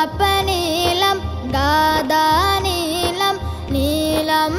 গোলাপ নীলম গাদা নীলম নীলম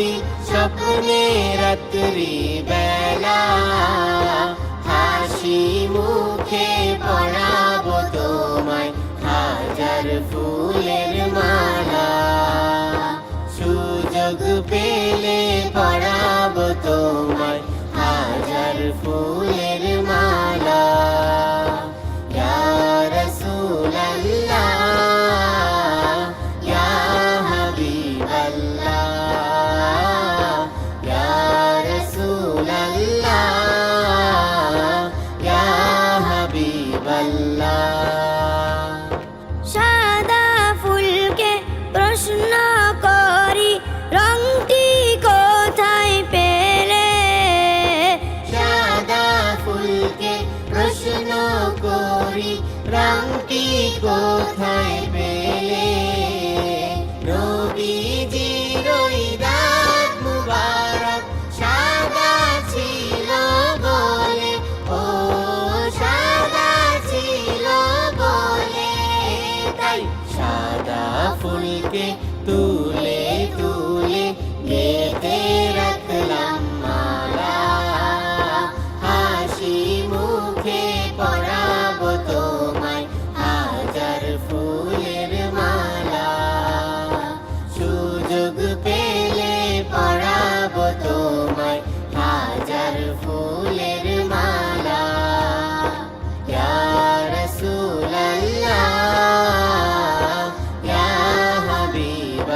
যদি স্বপ্নে রাত্রি বেলা। হাসি মুখে পড়াব তোমায় হাজার ফুলের মালা। সুযোগ পেলে পড়াবো সাদা ফুলকে প্রশ্ন করি রংটি কোথায় পেলে? সাদা ফুলকে করি রংটি কোথায় ফুলকে